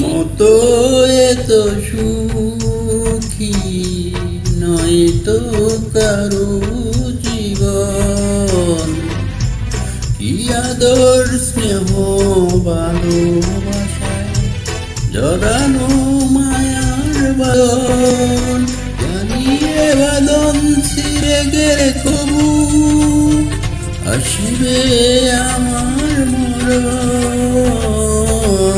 মতো এত সুখী নয় তো কারও জীবন। কি আদর, স্নেহ ভালোবাসায় জড়ানো মায়ার বাদন। জানিয়ে বাদন ছিঁড়ে গেলে কবু, আসবে আমার মরণ।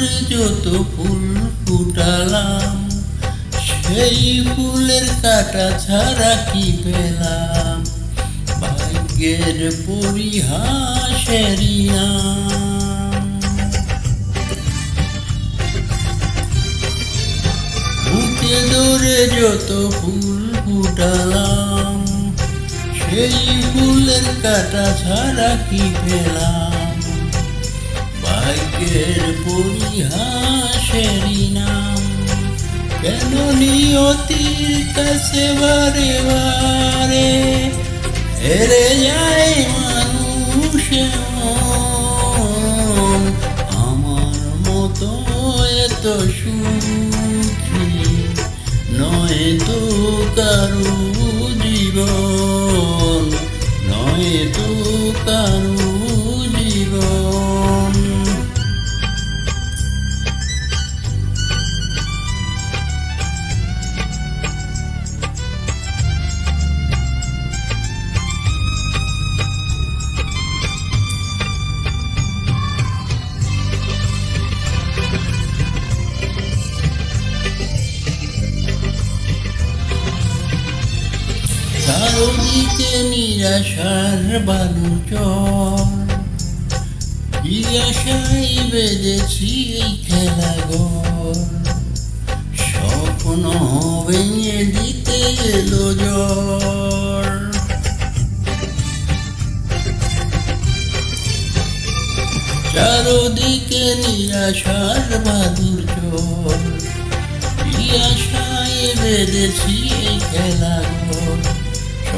বুকে যত ফুল ফুটালাম, সেই ফুলের কাটা ছাড়া কি পেলাম? ভাগ্যের পরিহাসেরই নাম বুকে ধরে যত ফুল ফুটালাম, সেই ফুলের কাটা ছাড়া কি পেলাম? ভাগ্যের পরিহাসেরই নাম কেন নিয়তির কাছে বারে বারে হেরে যায় মানুষ। আমার মতো এত সুখী নয় তো কারও চারদিকে নিরাশার বালু চর। কি আশাই বেঁধেছি এই খেলা স্বপ্ন ভেঙে দিতে এলো জ্বর। চারোদিকে নিরাশার বাদুর চর। কি আশায় বেঁধেছি এই খেলা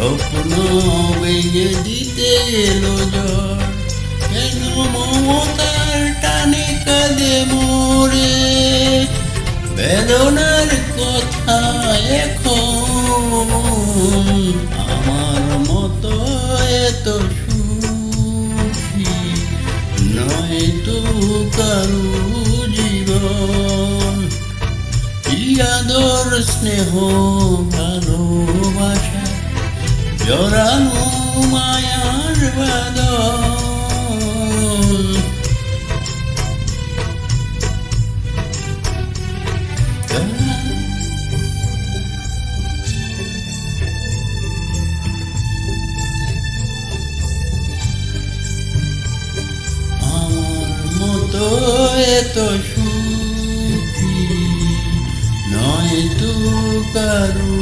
স্বপ্ন ভেঙে দিতে এলো জ্বর। কেন মমতার টানে কাঁদে মোরে? বেদনার কথা এখন আমার মতো এত সুখী নয় তো কারু জীবন। কি আদর, স্নেহ, ভালোবাসা জড়ানো মায়ার বাদন আমার মতো এত সুখী নয় তো কারু